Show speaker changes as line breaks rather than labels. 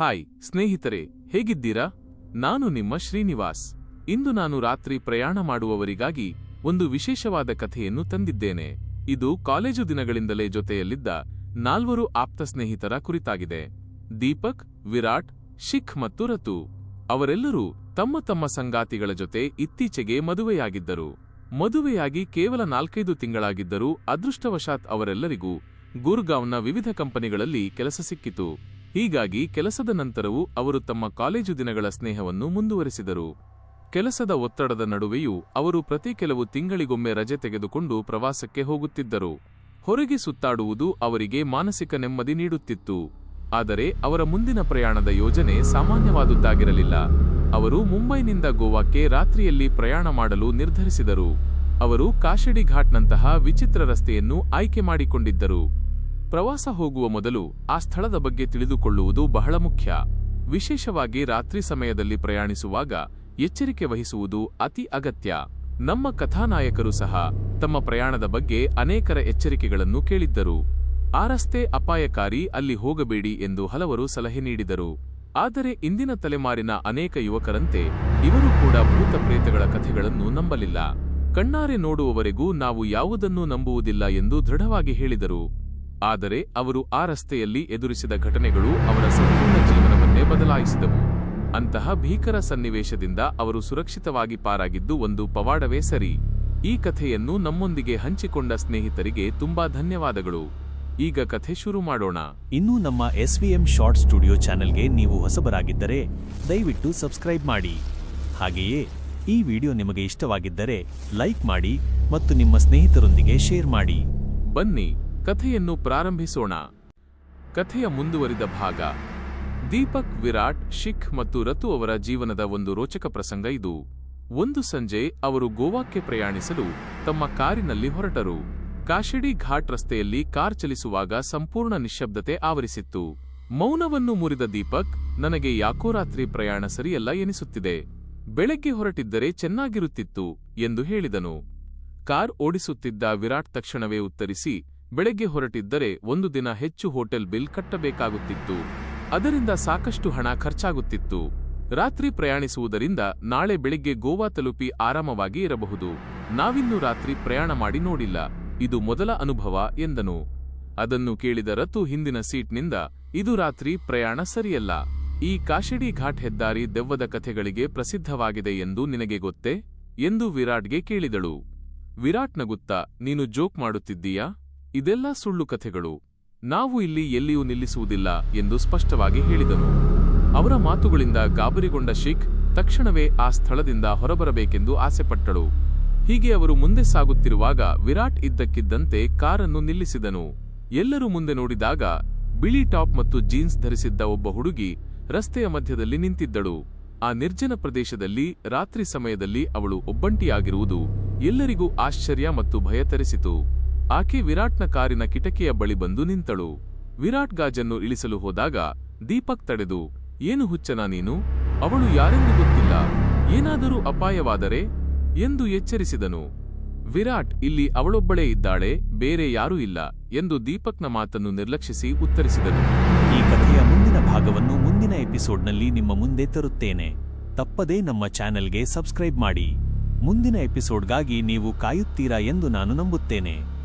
Hi, ಸ್ನೇಹಿತರೆ, ಹೇಗಿದ್ದೀರಾ? ನಾನು ನಿಮ್ಮ ಶ್ರೀನಿವಾಸ್. ಇಂದು ನಾನು ರಾತ್ರಿ ಪ್ರಯಾಣ ಮಾಡುವವರಿಗಾಗಿ ಒಂದು ವಿಶೇಷವಾದ ಕಥೆಯನ್ನು ತಂದಿದ್ದೇನೆ. ಇದು ಕಾಲೇಜು ದಿನಗಳಿಂದಲೇ ಜೊತೆಯಲ್ಲಿದ್ದ ನಾಲ್ವರು ಆಪ್ತ ಸ್ನೇಹಿತರ ಕುರಿತಾಗಿದೆ. ದೀಪಕ್, ವಿರಾಟ್, ಶಿಖ್ ಮತ್ತು ರತು. ಅವರೆಲ್ಲರೂ ತಮ್ಮ ತಮ್ಮ ಸಂಗಾತಿಗಳ ಜೊತೆ ಇತ್ತೀಚೆಗೆ ಮದುವೆಯಾಗಿದ್ದರು. ಮದುವೆಯಾಗಿ ಕೇವಲ ನಾಲ್ಕೈದು ತಿಂಗಳಾಗಿದ್ದರೂ ಅದೃಷ್ಟವಶಾತ್ ಅವರೆಲ್ಲರಿಗೂ ಗುರ್ಗಾವ್ನ ವಿವಿಧ ಕಂಪನಿಗಳಲ್ಲಿ ಕೆಲಸ ಸಿಕ್ಕಿತು. ಹೀಗಾಗಿ ಕೆಲಸದ ನಂತರವೂ ಅವರು ತಮ್ಮ ಕಾಲೇಜು ದಿನಗಳ ಸ್ನೇಹವನ್ನು ಮುಂದುವರೆಸಿದರು. ಕೆಲಸದ ಒತ್ತಡದ ನಡುವೆಯೂ ಅವರು ಪ್ರತಿ ಕೆಲವು ತಿಂಗಳಿಗೊಮ್ಮೆ ರಜೆ ತೆಗೆದುಕೊಂಡು ಪ್ರವಾಸಕ್ಕೆ ಹೋಗುತ್ತಿದ್ದರು. ಹೊರಗೆ ಸುತ್ತಾಡುವುದು ಅವರಿಗೆ ಮಾನಸಿಕ ನೆಮ್ಮದಿ ನೀಡುತ್ತಿತ್ತು. ಆದರೆ ಅವರ ಮುಂದಿನ ಪ್ರಯಾಣದ ಯೋಜನೆ ಸಾಮಾನ್ಯವಾದುದ್ದಾಗಿರಲಿಲ್ಲ. ಅವರು ಮುಂಬೈನಿಂದ ಗೋವಾಕ್ಕೆ ರಾತ್ರಿಯಲ್ಲಿ ಪ್ರಯಾಣ ಮಾಡಲು ನಿರ್ಧರಿಸಿದರು. ಅವರು ಕಾಶಿಡಿ ಘಾಟ್ನಂತಹ ವಿಚಿತ್ರ ರಸ್ತೆಯನ್ನು ಆಯ್ಕೆ ಮಾಡಿಕೊಂಡಿದ್ದರು. ಪ್ರವಾಸ ಹೋಗುವ ಮೊದಲು ಆ ಸ್ಥಳದ ಬಗ್ಗೆ ತಿಳಿದುಕೊಳ್ಳುವುದು ಬಹಳ ಮುಖ್ಯ. ವಿಶೇಷವಾಗಿ ರಾತ್ರಿ ಸಮಯದಲ್ಲಿ ಪ್ರಯಾಣಿಸುವಾಗ ಎಚ್ಚರಿಕೆ ವಹಿಸುವುದು ಅತಿ ಅಗತ್ಯ. ನಮ್ಮ ಕಥಾನಾಯಕರು ಸಹ ತಮ್ಮ ಪ್ರಯಾಣದ ಬಗ್ಗೆ ಅನೇಕರ ಎಚ್ಚರಿಕೆಗಳನ್ನು ಕೇಳಿದ್ದರು. ಆ ರಸ್ತೆ ಅಪಾಯಕಾರಿ, ಅಲ್ಲಿ ಹೋಗಬೇಡಿ ಎಂದು ಹಲವರು ಸಲಹೆ ನೀಡಿದರು. ಆದರೆ ಇಂದಿನ ತಲೆಮಾರಿನ ಅನೇಕ ಯುವಕರಂತೆ ಇವರು ಕೂಡ ಭೂತ ಪ್ರೇತಗಳ ಕಥೆಗಳನ್ನು ನಂಬಲಿಲ್ಲ. ಕಣ್ಣಾರೆ ನೋಡುವವರೆಗೂ ನಾವು ಯಾವುದನ್ನೂ ನಂಬುವುದಿಲ್ಲ ಎಂದು ದೃಢವಾಗಿ ಹೇಳಿದರು. ಆದರೆ ಅವರು ಆ ರಸ್ತೆಯಲ್ಲಿ ಎದುರಿಸಿದ ಘಟನೆಗಳು ಅವರ ಸಂಪೂರ್ಣ ಜೀವನವನ್ನೇ ಬದಲಾಯಿಸಿದವು. ಅಂತಹ ಭೀಕರ ಸನ್ನಿವೇಶದಿಂದ ಅವರು ಸುರಕ್ಷಿತವಾಗಿ ಪಾರಾಗಿದ್ದು ಒಂದು ಪವಾಡವೇ ಸರಿ. ಈ ಕಥೆಯನ್ನು ನಮ್ಮೊಂದಿಗೆ ಹಂಚಿಕೊಂಡ ಸ್ನೇಹಿತರಿಗೆ ತುಂಬಾ ಧನ್ಯವಾದಗಳು. ಈಗ ಕಥೆ ಶುರು ಮಾಡೋಣ.
ಇನ್ನೂ ನಮ್ಮ S V M short studio ಚಾನೆಲ್ಗೆ ನೀವು ಹೊಸಬರಾಗಿದ್ದರೆ ದಯವಿಟ್ಟು ಸಬ್ಸ್ಕ್ರೈಬ್ ಮಾಡಿ. ಹಾಗೆಯೇ ಈ ವಿಡಿಯೋ ನಿಮಗೆ ಇಷ್ಟವಾಗಿದ್ದರೆ ಲೈಕ್ ಮಾಡಿ ಮತ್ತು ನಿಮ್ಮ ಸ್ನೇಹಿತರೊಂದಿಗೆ ಶೇರ್ ಮಾಡಿ.
ಬನ್ನಿ. ಕಥೆಯನ್ನು ಪ್ರಾರಂಭಿಸೋಣ. ಕಥೆಯ ಮುಂದುವರಿದ ಭಾಗ. ದೀಪಕ್, ವಿರಾಟ್, ಶಿಖ್ ಮತ್ತು ರತು ಅವರ ಜೀವನದ ಒಂದು ರೋಚಕ ಪ್ರಸಂಗ ಇದು. ಒಂದು ಸಂಜೆ ಅವರು ಗೋವಾಕ್ಕೆ ಪ್ರಯಾಣಿಸಲು ತಮ್ಮ ಕಾರಿನಲ್ಲಿ ಹೊರಟರು. ಕಾಶಿಡಿ ಘಾಟ್ ರಸ್ತೆಯಲ್ಲಿ ಕಾರ್ ಚಲಿಸುವಾಗ ಸಂಪೂರ್ಣ ನಿಶ್ಶಬ್ದತೆ ಆವರಿಸಿತ್ತು. ಮೌನವನ್ನು ಮುರಿದ ದೀಪಕ್, ನನಗೆ ಯಾಕೋ ರಾತ್ರಿ ಪ್ರಯಾಣ ಸರಿಯಲ್ಲ ಎನಿಸುತ್ತಿದೆ. ಬೆಳಗ್ಗೆ ಹೊರಟಿದ್ದರೆ ಚೆನ್ನಾಗಿರುತ್ತಿತ್ತು ಎಂದು ಹೇಳಿದನು. ಕಾರ್ ಓಡಿಸುತ್ತಿದ್ದ ವಿರಾಟ್ ತಕ್ಷಣವೇ ಉತ್ತರಿಸಿ ಬೆಳಗ್ಗೆ ಹೊರಟಿದ್ದರೆ ಒಂದು ದಿನ ಹೆಚ್ಚು ಹೋಟೆಲ್ ಬಿಲ್ ಕಟ್ಟಬೇಕಾಗುತ್ತಿತ್ತು. ಅದರಿಂದ ಸಾಕಷ್ಟು ಹಣ ಖರ್ಚಾಗುತ್ತಿತ್ತು. ರಾತ್ರಿ ಪ್ರಯಾಣಿಸುವುದರಿಂದ ನಾಳೆ ಬೆಳಿಗ್ಗೆ ಗೋವಾ ತಲುಪಿ ಆರಾಮವಾಗಿ ಇರಬಹುದು. ನಾವಿನ್ನು ರಾತ್ರಿ ಪ್ರಯಾಣ ಮಾಡಿ ನೋಡಿಲ್ಲ. ಇದು ಮೊದಲ ಅನುಭವ, ಎಂದನು. ಅದನ್ನು ಕೇಳಿದ ರತು ಹಿಂದಿನ ಸೀಟ್ನಿಂದ, ಇದು ರಾತ್ರಿ ಪ್ರಯಾಣ ಸರಿಯಲ್ಲ. ಈ ಕಾಶಿಡಿ ಘಾಟ್ ಹೆದ್ದಾರಿ ದೆವ್ವದ ಕಥೆಗಳಿಗೆ ಪ್ರಸಿದ್ಧವಾಗಿದೆ ಎಂದು ನಿನಗೆ ಗೊತ್ತೇ? ಎಂದು ವಿರಾಟ್ಗೆ ಕೇಳಿದಳು. ವಿರಾಟ್ ನಗುತ್ತಾ, ನೀನು ಜೋಕ್ ಮಾಡುತ್ತಿದ್ದೀಯಾ? ಇದೆಲ್ಲ ಸುಳ್ಳು ಕಥೆಗಳು. ನಾವು ಇಲ್ಲಿ ಎಲ್ಲಿಯೂ ನಿಲ್ಲಿಸುವುದಿಲ್ಲ ಎಂದು ಸ್ಪಷ್ಟವಾಗಿ ಹೇಳಿದನು. ಅವರ ಮಾತುಗಳಿಂದ ಗಾಬರಿಗೊಂಡ ಶಿಖ್ ತಕ್ಷಣವೇ ಆ ಸ್ಥಳದಿಂದ ಹೊರಬರಬೇಕೆಂದು ಆಸೆಪಟ್ಟಳು. ಹೀಗೆ ಅವರು ಮುಂದೆ ಸಾಗುತ್ತಿರುವಾಗ ವಿರಾಟ್ ಇದ್ದಕ್ಕಿದ್ದಂತೆ ಕಾರನ್ನು ನಿಲ್ಲಿಸಿದನು. ಎಲ್ಲರೂ ಮುಂದೆ ನೋಡಿದಾಗ ಬಿಳಿ ಟಾಪ್ ಮತ್ತು ಜೀನ್ಸ್ ಧರಿಸಿದ್ದ ಒಬ್ಬ ಹುಡುಗಿ ರಸ್ತೆಯ ಮಧ್ಯದಲ್ಲಿ ನಿಂತಿದ್ದಳು. ಆ ನಿರ್ಜನ ಪ್ರದೇಶದಲ್ಲಿ ರಾತ್ರಿ ಸಮಯದಲ್ಲಿ ಅವಳು ಒಬ್ಬಂಟಿಯಾಗಿರುವುದು ಎಲ್ಲರಿಗೂ ಆಶ್ಚರ್ಯ ಮತ್ತು ಭಯ ತರಿಸಿತು ಆಕೆ ವಿರಾಟ್ನ ಕಾರಿನ ಕಿಟಕಿಯ ಬಳಿ ಬಂದು ನಿಂತಳು. ವಿರಾಟ್ ಗಾಜನ್ನು ಇಳಿಸಲು ಹೋದಾಗ ದೀಪಕ್ ತಡೆದು, ಏನು ಹುಚ್ಚನ ನೀನು? ಅವಳು ಯಾರೆಂದು ಗೊತ್ತಿಲ್ಲ. ಏನಾದರೂ ಅಪಾಯವಾದರೆ? ಎಂದು ಎಚ್ಚರಿಸಿದನು. ವಿರಾಟ್, ಇಲ್ಲಿ ಅವಳೊಬ್ಬಳೇ ಇದ್ದಾಳೆ, ಬೇರೆ ಯಾರೂ ಇಲ್ಲ, ಎಂದು ದೀಪಕ್ನ ಮಾತನ್ನು ನಿರ್ಲಕ್ಷಿಸಿ ಉತ್ತರಿಸಿದನು.
ಈ ಕಥೆಯ ಮುಂದಿನ ಭಾಗವನ್ನು ಮುಂದಿನ ಎಪಿಸೋಡ್ನಲ್ಲಿ ನಿಮ್ಮ ಮುಂದೆ ತರುತ್ತೇನೆ. ತಪ್ಪದೇ ನಮ್ಮ ಚಾನೆಲ್ಗೆ ಸಬ್ಸ್ಕ್ರೈಬ್ ಮಾಡಿ. ಮುಂದಿನ ಎಪಿಸೋಡ್ಗಾಗಿ ನೀವು ಕಾಯುತ್ತೀರಾ ಎಂದು ನಾನು ನಂಬುತ್ತೇನೆ.